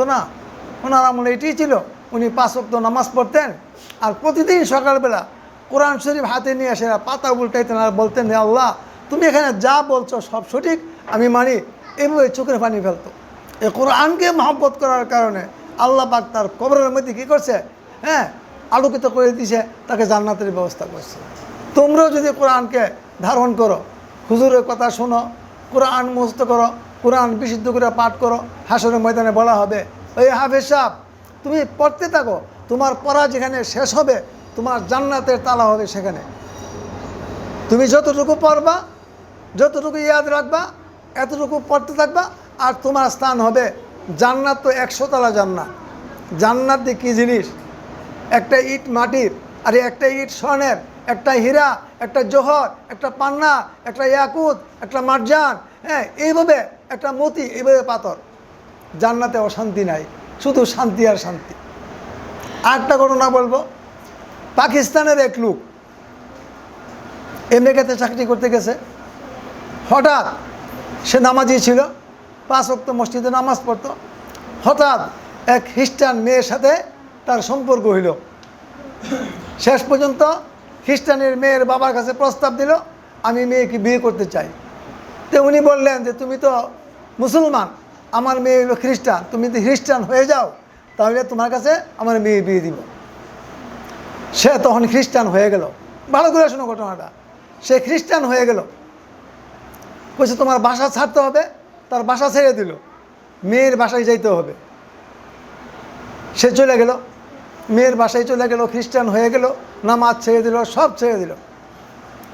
তো না। ওনার আমলে এটাই ছিল। উনি পাঁচ ওয়াক্ত নামাজ পড়তেন আর প্রতিদিন সকালবেলা কোরআন শরীফ হাতে নিয়ে এসে পাতা উল্টাইতেন আর বলতেন, হে আল্লাহ, তুমি এখানে যা বলছো সব সঠিক, আমি মানি। এভাবে চোখের পানি ফেলতো। এই কোরআনকে মহব্বত করার কারণে আল্লাহ পাক তার কবরের মধ্যে কী করছে? হ্যাঁ আলোকিত করে দিছে, তাকে জান্নাতের ব্যবস্থা করছে। তোমরাও যদি কোরআনকে ধারণ করো, হুজুরের কথা শোনো, কোরআন মুস্ত করো কোরআন বিশুদ্ধ করে পাঠ করো, হাসরের ময়দানে বলা হবে, ওই হাফেজ সাহ তুমি পড়তে থাকো, তোমার পড়া যেখানে শেষ হবে, তোমার জান্নাতের তালা হবে সেখানে। তুমি যতটুকু পড়বা, যতটুকু ইয়াদ রাখবা, এতটুকু পড়তে থাকবা, আর তোমার স্থান হবে জান্নাত তো একশো তালা জান্নাত। জান্নাত দিয়ে কী জিনিস? একটা ইট মাটির, আর একটা ইট স্বর্ণের, একটা হীরা, একটা জোহর, একটা পান্না, একটা ইয়াকুত, একটা মারজান হ্যাঁ এইভাবে একটা মতি এইভাবে পাথর। জান্নাতে অশান্তি নাই, শুধু শান্তি আর শান্তি। আরেকটা ঘটনা বলব, পাকিস্তানের এক লোক আমেরিকাতে চাকরি করতে গেছে। হঠাৎ সে নামাজি ছিল, পাঁচ অক্ত মসজিদে নামাজ পড়তো। হঠাৎ এক খ্রিস্টান মেয়ের সাথে তার সম্পর্ক হইল। শেষ পর্যন্ত খ্রিস্টানের মেয়ের বাবার কাছে প্রস্তাব দিল, আমি মেয়েকে বিয়ে করতে চাই। তো উনি বললেন যে, তুমি তো মুসলমান, আমার মেয়ে হলো খ্রিস্টান, তুমি যদি খ্রিস্টান হয়ে যাও, তাহলে তোমার কাছে আমার মেয়ে বিয়ে দিব। সে তখন খ্রিস্টান হয়ে গেল। ভালো করে শোনো ঘটনাটা। সে খ্রিস্টান হয়ে গেল। বলছে তোমার বাসা ছাড়তে হবে, তার বাসা ছেড়ে দিল। মেয়ের বাসায় যাইতে হবে। সে চলে গেল। মেয়ের বাসায় চলে গেল, খ্রিস্টান হয়ে গেল, নামাজ ছেড়ে দিল, সব ছেড়ে দিল।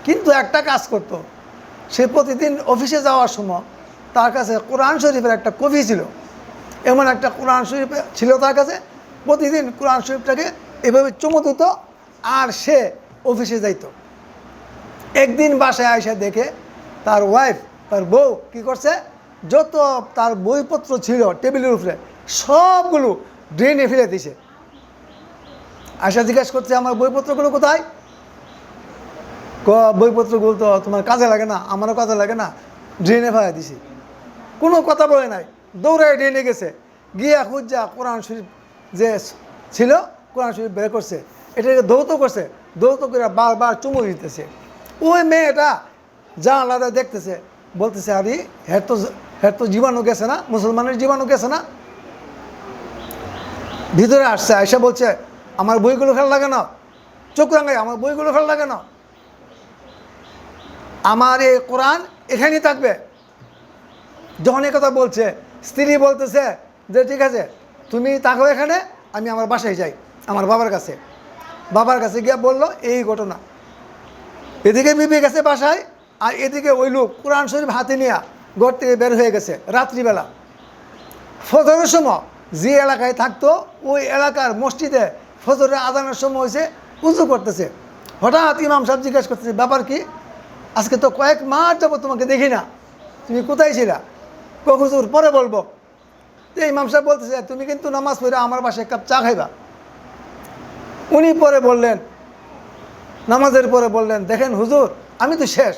কিন্তু একটা কাজ করত। সে প্রতিদিন অফিসে যাওয়ার সময় তার কাছে কোরআন শরীফের একটা কপি ছিল। এমন একটা কোরআন শরীফ ছিল তার কাছে। প্রতিদিন কোরআন শরীফটাকে এভাবে চুমো দিত আর সে অফিসে যাইত। একদিন বাসায় আয়সা দেখে তার ওয়াইফ তার বউ কি করছে? যত তার বইপত্র ছিল টেবিলের উপরে, সবগুলো ড্রেনে ফেলে দিছে। আশা জিজ্ঞাসা করছে, আমার বইপত্রগুলো কোথায়? বইপত্রগুলো তো তোমার কাজে লাগে না, আমারও কাজে লাগে না। ড্রেনে ফেলে দিছি। কোনো কথা বলে নাই। দৌড়ায় ড্রেনে গেছে। গিয়া খুঁজা কোরআন শরীফ যে ছিল, কোরআন শরীফ বের করছে, এটাকে দৌত করছে দৌত করে বারবার চুমু দিতেছে। ওই মেয়েটা যা আলাদা দেখতেছে, বলতেছে, আরে, হের তো হের তো জীবাণু গেছে না? মুসলমানের জীবাণু গেছে না? ভিতরে আসছে আয়সা বলছে, আমার বইগুলো ফেল লাগে না। চোখ রাঙাই আমার বইগুলো ফেল লাগে না। আমার এই কোরআন এখানেই থাকবে। যখন কথা বলছে, স্ত্রী বলতেছে যে, ঠিক আছে, তুমি থাকো এখানে, আমি আমার বাসায় যাই, আমার বাবার কাছে। বাবার কাছে গিয়ে বলল, এই ঘটনা। এদিকে বিবি গেছে বাসায়, আর এদিকে ওই লোক কোরআন শরীফ হাতে নিয়ে ঘর থেকে বের হয়ে গেছে রাত্রিবেলা। ফজরের সময় যে এলাকায় থাকতো, ওই এলাকার মসজিদে ফজরের আদানের সময় হয়েছে, উজু করতেছে। হঠাৎ ইমাম সাহেব জিজ্ঞাসা করতেছে, ব্যাপার কি? আজকে তো কয়েক মাস যাব তোমাকে দেখি না। তুমি কোথায় ছিলা? কখুজুর পরে বলব। তো ইমাম সাহেব বলতেছে, তুমি কিন্তু নামাজ পড়ে আমার বাসায় এক কাপ চা খাইবা? উনি পরে বললেন, নামাজের পরে বললেন, দেখেন হুজুর, আমি তো শেষ,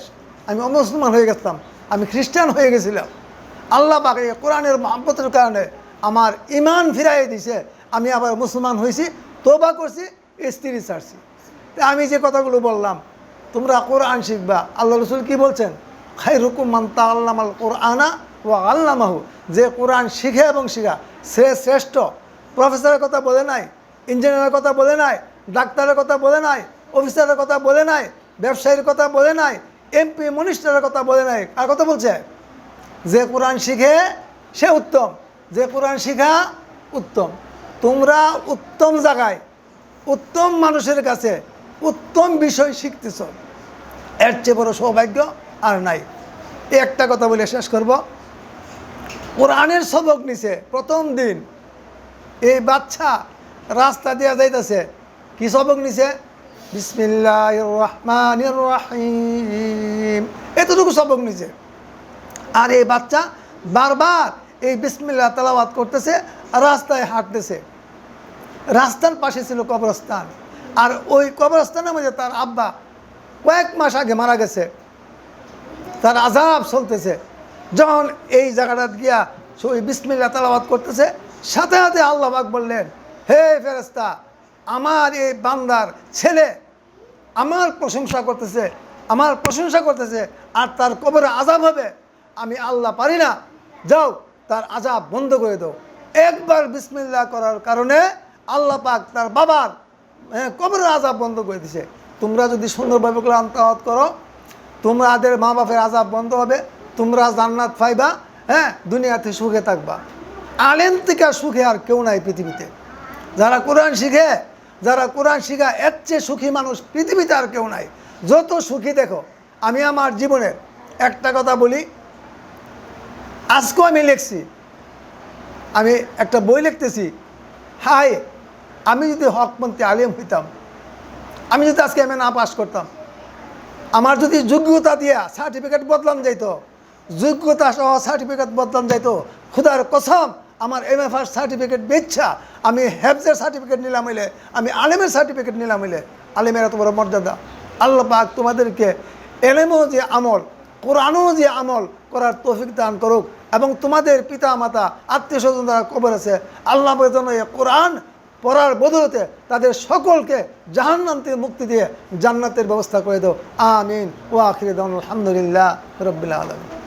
আমি অমুসলমান হয়ে গেছিলাম, আমি খ্রিস্টান হয়ে গেছিলাম। আল্লাহ পাকে কোরআনের মহব্বতের কারণে আমার ইমান ফিরাই দিছে, আমি আবার মুসলমান হয়েছি তোবা করছি, স্ত্রী ছাড়ছি। আমি যে কথাগুলো বললাম, তোমরা কোরআন শিখবা। আল্লাহ রসুল কি বলছেন? খাই রুকুম মান্তা আল্লামাল কোরআনা ও আল্লামাহু, যে কোরআন শিখে এবং শিখা, সে শ্রেষ্ঠ। প্রফেসরের কথা বলে নাই, ইঞ্জিনিয়ারের কথা বলে নাই, ডাক্তারের কথা বলে নাই, অফিসারের কথা বলে নাই, ব্যবসায়ীর কথা বলে নাই, এমপি, মিনিস্টারের কথা বলে নাই। আর কথা বলছে? যে কোরআন শিখে, সে উত্তম। যে কোরআন শিখা, উত্তম। তোমরা উত্তম জায়গায়, উত্তম মানুষের কাছে উত্তম বিষয় শিখতেছ। এর চেয়ে বড় সৌভাগ্য আর নাই। একটা কথা বলে শেষ করব। কোরআনের সবক নিছে, প্রথম দিন। এই বাচ্চা রাস্তা দিয়া যাইতেছে, কি সবক নিছে? বিসমিল্লাহ রহমান রাহিম এতটুকু সবক নিছে। আর এই বাচ্চা বারবার এই বিসমিল্লা তালাবাদ করতেছে, রাস্তায় হাঁটতেছে। রাস্তার পাশে ছিল কবরস্থান। আর ওই কবরস্থানের মধ্যে তার আব্বা কয়েক মাস আগে মারা গেছে। তার আজাব চলতেছে। যখন এই জায়গাটা গিয়া সে ওই বিসমিল্লা তালাবাদ করতেছে সাথে সাথে আল্লাহ পাক বললেন হে ফেরেস্তা আমার এই বান্দার ছেলে আমার প্রশংসা করতেছে আমার প্রশংসা করতেছে আর তার কবরে আজাব হবে। আমি আল্লাহ পারি না। যাও তার আজাব বন্ধ করে দাও। একবার বিসমিল্লাহ করার কারণে আল্লাহ পাক তার বাবার হ্যাঁ, কবরের আজাব বন্ধ করে দিছে। তোমরা যদি সুন্দরভাবে করে আন্তঃ করো তোমাদের মা বাপের আজাব বন্ধ হবে। তোমরা জান্নাত পাইবা হ্যাঁ দুনিয়াতে সুখে থাকবা। আলেন থেকে সুখে আর কেউ নাই পৃথিবীতে। যারা কোরআন শিখে, যারা কোরআন শিখা, এর চেয়ে সুখী মানুষ পৃথিবীতে আর কেউ নাই। যত সুখী দেখো, আমি আমার জীবনের একটা কথা বলি। আজকেও আমি লিখছি, আমি একটা বই লিখতেছি। হাই আমি যদি হকপন্থী আলিম হইতাম, আমি যদি আজকে এম না পাস করতাম, আমার যদি যোগ্যতা দিয়া সার্টিফিকেট বদলাম যাইতো যোগ্যতা সহ সার্টিফিকেট বদলাম যাইতো। খুদার কসম, আমার এম এফ ফার্স্ট সার্টিফিকেট বেচ্ছা। আমি হেফজের সার্টিফিকেট নিলাম হইলে, আমি আলেমের সার্টিফিকেট নিলাম হইলে, আলেমের এত বড় মর্যাদা। আল্লাহ পাক তোমাদেরকে এলেমও যে আমল, কোরআনও যে আমল করার তৌফিক দান করুক এবং তোমাদের পিতা মাতা আত্মীয় স্বজন যারা কবর আছে, আল্লাহ যেন কোরআন পড়ার বদলতে তাদের সকলকে জাহান্নাম থেকে মুক্তি দিয়ে জান্নাতের ব্যবস্থা করে দাও। আমিন। ও আখির আলহামদুলিল্লাহ রবিল্লা আলম